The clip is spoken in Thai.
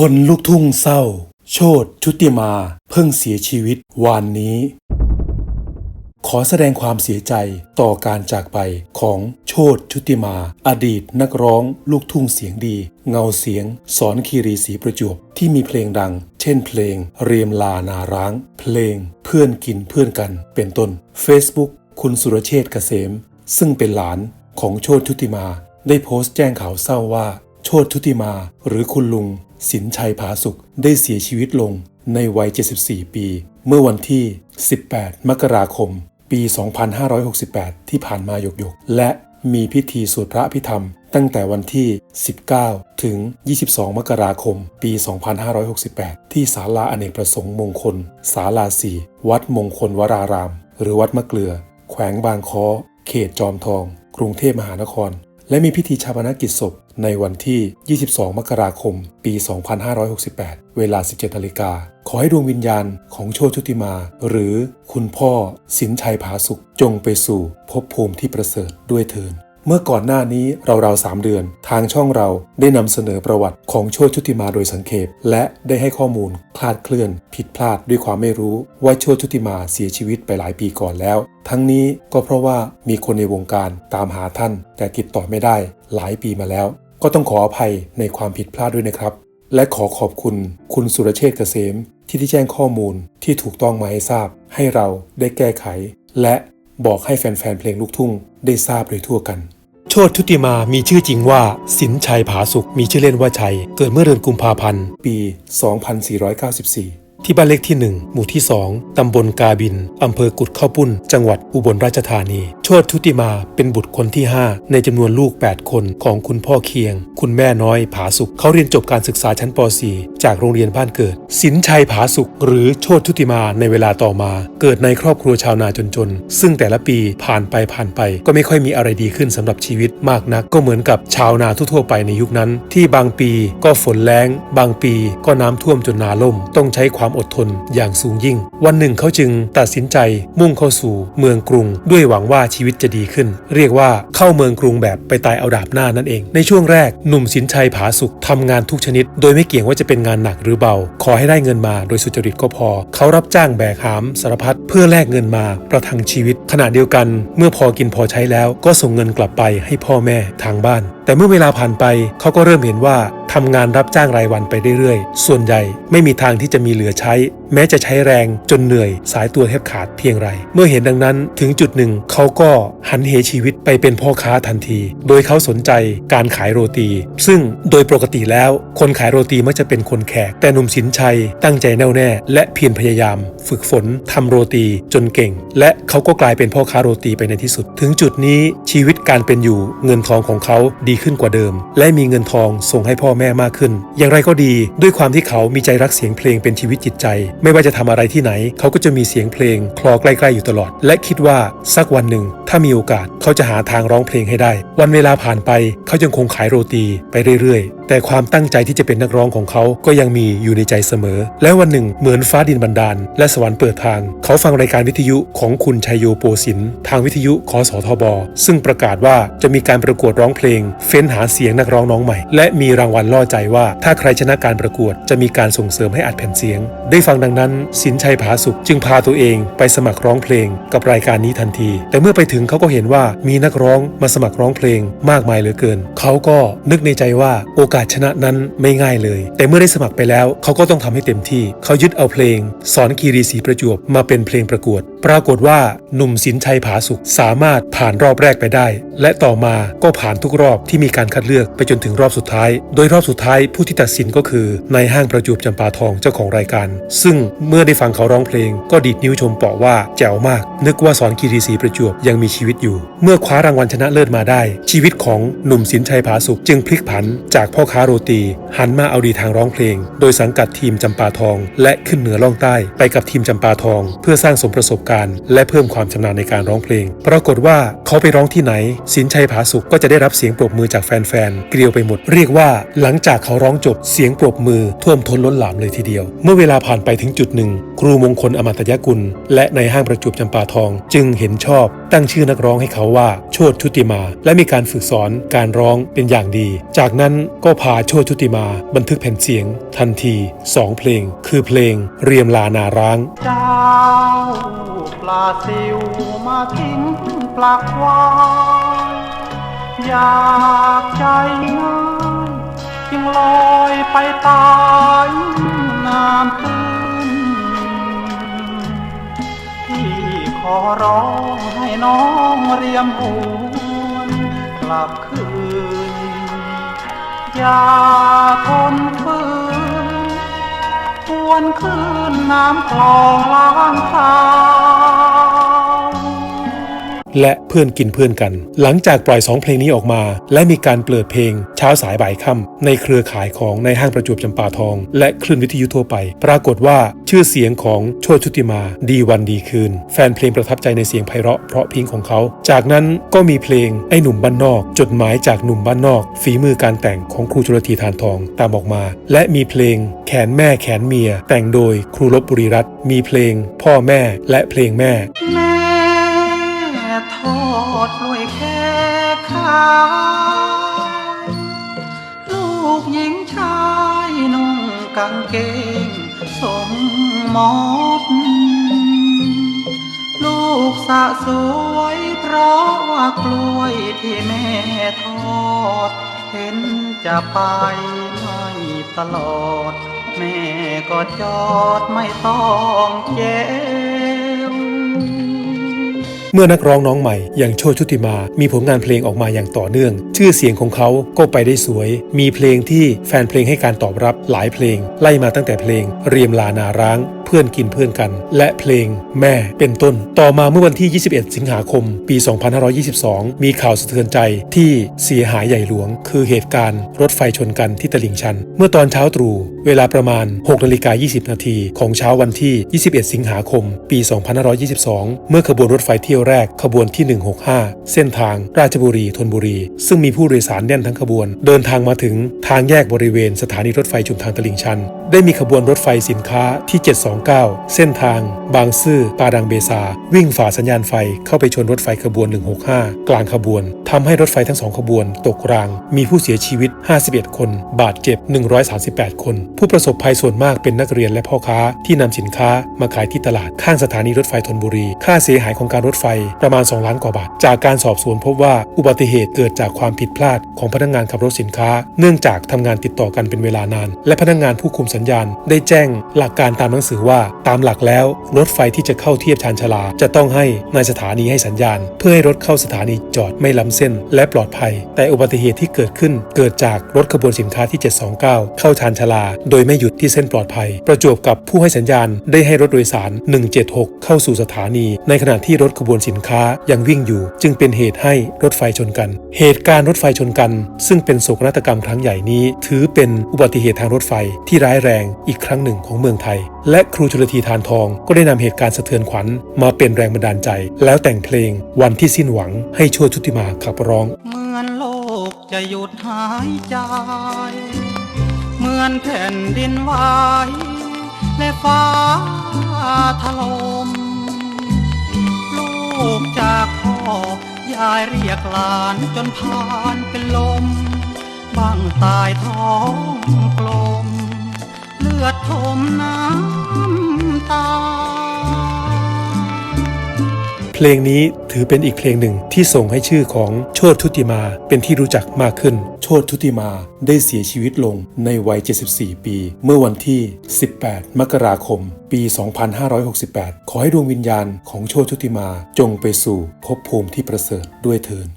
คนลูกทุ่งเศร้า โชดชุติมา เพิ่งเสียชีวิตวานนี้ ขอแสดงความเสียใจต่อการจากไปของโชดชุติมา อดีตนักร้องลูกทุ่งเสียงดี เงาเสียง สอนคีรีศรีประจวบที่มีเพลงดัง เช่นเพลง เรียมลานาร้าง เพลงเพื่อนกินเพื่อนกัน เป็นต้น Facebook คุณสุรเชษฐ์เกษม ซึ่งเป็นหลานของโชดชุติมา ได้โพสต์แจ้งข่าวเศร้าว่า โชดชุติมา หรือคุณลุง สินชัยผาสุขได้เสียชีวิตลงในวัย 74 ปี เมื่อวันที่ 18 มกราคม ปี 2568 ที่ผ่านมาหยกๆ และมีพิธีสวดพระพิธรรม ตั้งแต่วันที่ 19 ถึง 22 มกราคม ปี 2568 ที่ศาลาอเนกประสงค์มงคล ศาลาสีวัดมงคลวราราม หรือวัดมะเกลือ แขวงบางค้อ เขตจอมทอง กรุงเทพมหานคร และมีพิธีชาปนกิจศพ ในวันที่ 22 มกราคม ปี 2568 เวลา 17นาฬิกา ขอให้ดวงวิญญาณของโชติชุติมา หรือคุณพ่อสินชัยผาสุข จงไปสู่ภพภูมิที่ประเสริฐด้วยเทินเมื่อก่อนหน้านี้เราๆสามเดือน ทางช่องเราได้นำเสนอประวัติของโชติชุติมาโดยสังเขปและได้ให้ข้อมูลคลาดเคลื่อน ผิดพลาดด้วยความไม่รู้ว่าโชติชุติมาเสียชีวิตไปหลายปีก่อนแล้ว ทั้งนี้ก็เพราะว่ามีคนในวงการตามหาท่าน แต่ติดต่อไม่ได้หลายปีมาแล้ว ก็ต้องขออภัยในความผิดพลาดด้วยนะครับ และขอขอบคุณคุณสุรเชษเกษม ที่ได้แจ้งข้อมูลที่ถูกต้องมาให้ทราบ ให้เราได้แก้ไข และบอกให้แฟนๆเพลงลูกทุ่ง ได้ทราบโดยทั่วกันโชติชุติมามีชื่อจริงว่า สินชัยผาสุขมีชื่อเล่นว่าชัย เกิดเมื่อเดือนกุมภาพันธ์ ปี 2494 ที่บ้านเลขที่ 1 หมู่ที่ 2 ตำบลกาบิน อำเภอกุดข้าวปุ้น จังหวัดอุบลราชธานี โชติชุติมาเป็นบุตรคนที่ 5 ในจำนวนลูก 8 คนของคุณพ่อเคียง คุณแม่น้อยผาสุข เขาเรียนจบการศึกษาชั้นป .4 จากโรงเรียนบ้านเกิด สินชัยผาสุข หรือโชติชุติมาในเวลาต่อมา เกิดในครอบครัวชาวนาจนๆ ซึ่งแต่ละปีผ่านไปผ่านไป ก็ไม่ค่อยมีอะไรดีขึ้นสำหรับชีวิตมากนัก ก็เหมือนกับชาวนาทั่วๆไปในยุคนั้น ที่บางปีก็ฝนแล้ง บางปีก็น้ำท่วมจนนาล่ม ต้องใช้ความอดทนอย่างสูงยิ่ง วันหนึ่งเขาจึงตัดสินใจมุ่งเข้าสู่เมืองกรุง ด้วยหวังว่าชีวิตจะดีขึ้น เรียกว่าเข้าเมืองกรุงแบบไปตายเอาดาบหน้านั่นเอง ในช่วงแรกหนุ่มสินชัยผาสุขทำงานทุกชนิด โดยไม่เกี่ยงว่าจะเป็นงานานหนักหรือเบา ขอให้ได้เงินมาโดยสุจริตก็พอ เขารับจ้างแบกหามสารพัดเพื่อแลกเงินมาประทังชีวิต ขณะเดียวกัน เมื่อพอกินพอใช้แล้วก็ส่งเงินกลับไปให้พ่อแม่ทางบ้าน แต่เมื่อเวลาผ่านไปเขาก็เริ่มเห็นว่าทำงานรับจ้างรายวันไปเรื่อยๆ ส่วนใหญ่ไม่มีทางที่จะมีเหลือใช้ แม้จะใช้แรงจนเหนื่อยสายตัวแทบขาดเพียงไร เมื่อเห็นดังนั้นถึงจุดหนึ่งเขาก็หันเหชีวิตไปเป็นพ่อค้าทันที โดยเขาสนใจการขายโรตี ซึ่งโดยปกติแล้ว คนขายโรตีมักจะเป็นคนแขก แต่หนุ่มสินชัยตั้งใจแน่วแน่ และเพียรพยายาม ฝึกฝนทำโรตีจนเก่ง และเขาก็กลายเป็นพ่อค้าโรตีไปในที่สุด ถึงจุดนี้ชีวิตการเป็นอยู่เงินทองของเขาดีขึ้นกว่าเดิม และมีเงินทองส่งให้พ่อแม่มากขึ้น อย่างไรก็ดี ด้วยความที่เขามีใจรักเสียงเพลงเป็นชีวิตจิตใจ ไม่ว่าจะทำอะไรที่ไหน เขาก็จะมีเสียงเพลง คลอใกล้ๆอยู่ตลอด และคิดว่าสักวันหนึ่ง ถ้ามีโอกาสเขาจะหาทางร้องเพลงให้ได้ วันเวลาผ่านไป เขายังคงขายโรตีไปเรื่อยๆ แต่ความตั้งใจที่จะเป็นนักร้องของเขาก็ยังมีอยู่ในใจเสมอ และวันหนึ่งเหมือนฟ้าดินบันดาล และสวรรค์เปิดทาง เขาฟังรายการวิทยุของคุณชัยโยโปสินทางวิทยุคอสทบ ซึ่งประกาศว่าจะมีการประกวดร้องเพลง เฟ้นหาเสียงนักร้องน้องใหม่ และมีรางวัลล่อใจว่า ถ้าใครชนะการประกวดจะมีการส่งเสริมให้อัดแผ่นเสียง ได้ฟังดังนั้น สินชัยผาสุขจึงพาตัวเองไปสมัครร้องเพลง กับรายการนี้ทันที แต่เมื่อไปถึงเขาก็เห็นว่ามีนักร้องมาสมัครร้องเพลงมากมายเหลือเกิน เขาก็นึกในใจว่าโอกาสชนะนั้นไม่ง่ายเลย แต่เมื่อได้สมัครไปแล้ว เขาก็ต้องทำให้เต็มที่ เขายึดเอาเพลง สอนคีรีสีประจวบมาเป็นเพลงประกวด ปรากฏว่าหนุ่มสินชัยผาสุขสามารถผ่านรอบแรกไปได้ และต่อมาก็ผ่านทุกรอบที่มีการคัดเลือกไปจนถึงรอบสุดท้าย โดยรอบสุดท้ายผู้ที่ตัดสินก็คือนายห้างประจวบจำปาทองเจ้าของรายการ ซึ่งเมื่อได้ฟังเขาร้องเพลง ก็ดีดนิ้วชมเปาะว่าแจ๋วมาก นึกว่าสอนคีรีศรีประจวบยังมีชีวิตอยู่ เมื่อคว้ารางวัลชนะเลิศมาได้ ชีวิตของหนุ่มสินชัยผาสุขจึงพลิกผัน จากพ่อค้าโรตี หันมาเอาดีทางร้องเพลง โดยสังกัดทีมจำปาทอง และขึ้นเหนือล่องใต้ไปกับทีมจำปาทอง เพื่อสร้างสมประสบการณ์การ และเพิ่มความชำนาญในการร้องเพลง ปรากฏว่าเขาไปร้องที่ไหน สินชัยผาสุกก็จะได้รับเสียงปรบมือจากแฟนๆ เกลียวไปหมด เรียกว่าหลังจากเขาร้องจบเสียงปรบมือท่วมท้นล้นหลามเลยทีเดียว เมื่อเวลาผ่านไปถึงจุดหนึ่ง ครูมงคลอมตยกุล และในห้างประจวบจำปาทอง จึงเห็นชอบ ตั้งชื่อนักร้องให้เขาว่าโชติชุติมา และมีการฝึกสอนการร้องเป็นอย่างดี จากนั้นก็พาโชติชุติมา บันทึกแผ่นเสียง ทันทีสองเพลง คือเพลงเรียมลานาร้างเจ้า ลาซิวมาทิ้งปลากวายอยากใจง่ายจึงลอยไปตายน้ำตื้นที่ขอร้องให้น้องเรียมหวนกลับคืน อย่าทนฝื วนคืนน้ำคลองล้างทา พื่อนกินเพื่อนกัน หลังจากปล่อยสองเพลงนี้ออกมา และมีการเปิดเพลงเช้าสายบ่ายค่ำในเครือข่ายของในห้างประจวบจำปาทอง และคลื่นวิทยุทั่วไป ปรากฏว่าชื่อเสียงของโชติชุติมาดีวันดีคืน แฟนเพลงประทับใจในเสียงไพเราะเพราะพิงของเขา จากนั้นก็มีเพลงไอ้หนุ่มบ้านนอก จดหมายจากหนุ่มบ้านนอก ฝีมือการแต่งของครูจุลธีทานทองตามออกมา และมีเพลงแขนแม่แขนเมีย แต่งโดยครูลบบุรีรัตน์มีเพลง พ่อแม่และเพลงแม่ ดลวยแค่ขายลูกหญิงชายนุ่งกางเกงสมมดลูกสะสวยเพราะว่ากล้วยที่แม่ทอด เห็นจะไปไม่ตลอด แม่ก็จอดไม่ต้องเจ เมื่อนักร้องน้องใหม่ อย่างโชติชุติมา มีผลงานเพลงออกมาอย่างต่อเนื่อง ชื่อเสียงของเขาก็ไปได้สวย มีเพลงที่แฟนเพลงให้การตอบรับหลายเพลง ไล่มาตั้งแต่เพลงเรียมลานาร้าง เพื่อนกินเพื่อนกัน และเพลงแม่เป็นต้น ต่อมาเมื่อวันที่ 21 สิงหาคม ปี 2522 มีข่าวสะเทือนใจที่เสียหายใหญ่หลวง คือเหตุการณ์รถไฟชนกันที่ตลิ่งชัน เมื่อตอนเช้าตรู่เวลาประมาณ6นาฬิกา20 นาทีของเช้าวันที่ 21 สิงหาคม ปี 2522 เมื่อขบวนรถไฟเที่ยวแรกขบวนที่ 165 เส้นทางราชบุรีธนบุรี ซึ่งมีผู้โดยสารแน่นทั้งขบวน เดินทางมาถึงทางแยกบริเวณสถานีรถไฟชุมทางตลิ่งชันได้มีขบวนรถไฟสินค้าที่ 729 เส้นทาง บางซื่อปาดังเบซา วิ่งฝ่าสัญญาณไฟเข้าไปชนรถไฟขบวน 165 กลางขบวนทำให้รถไฟทั้งสองขบวน ตกราง มีผู้เสียชีวิต 51 คน บาดเจ็บ 138 คน ผู้ประสบภัยส่วนมากเป็นนักเรียนและพ่อค้าที่นำสินค้ามาขายที่ตลาดข้างสถานีรถไฟธนบุรี ค่าเสียหายของการรถไฟประมาณ 2 ล้านกว่าบาท จากการสอบสวนพบว่าอุบัติเหตุเกิดจากความผิดพลาดของพนักงานขับรถสินค้า เนื่องจากทำงานติดต่อกันเป็นเวลานาน และพนักงานผู้คุมสัญญาณ ได้แจ้งหลักการตามหนังสือว่า ตามหลักแล้ว รถไฟที่จะเข้าเทียบชานชลา จะต้องให้ในสถานีให้สัญญาณ เพื่อให้รถเข้าสถานีจอดไม่ล้ำเส้น และปลอดภัย แต่อุบัติเหตุที่เกิดขึ้น เกิดจากรถขบวนสินค้าที่ 729 เข้าชานชลา โดยไม่หยุดที่เส้นปลอดภัย ประจวบกับผู้ให้สัญญาณ ได้ให้รถโดยสาร 176 เข้าสู่สถานี ในขณะที่รถขบวนสินค้ายังวิ่งอยู่ จึงเป็นเหตุให้รถไฟชนกัน เหตุการณ์รถไฟชนกัน ซึ่งเป็นโศกนาฏกรรมครั้งใหญ่นี้ ถือเป็นอุบัติเหตุทางรถไฟที่ร้ายแรงอีกครั้งหนึ่งของเมืองไทย และครูชลธีทานทองก็ได้นำเหตุการณ์สะเทือนขวัญมาเป็นแรงบันดาลใจ แล้วแต่งเพลงวันที่สิ้นหวังให้โชติชุติมาขับร้องเหมือนโลกจะหยุดหายใจเหมือนแผ่นดินไหวและฟ้าถล่มลูกจากพ่อยายเรียกหลานจนผ่านเป็นลมบ้างตายท้องกลม ลือดทมน้ำตา เพลงนี้ถือเป็นอีกเพลงหนึ่งที่ส่งให้ชื่อของโชติชุติมาเป็นที่รู้จักมากขึ้น โชติชุติมาได้เสียชีวิตลงในวัย 74 ปี เมื่อวันที่ 18 มกราคม ปี 2568 ขอให้ดวงวิญญาณของโชติชุติมาจงไปสู่ภพภูมิที่ประเสริฐด้วยเถิน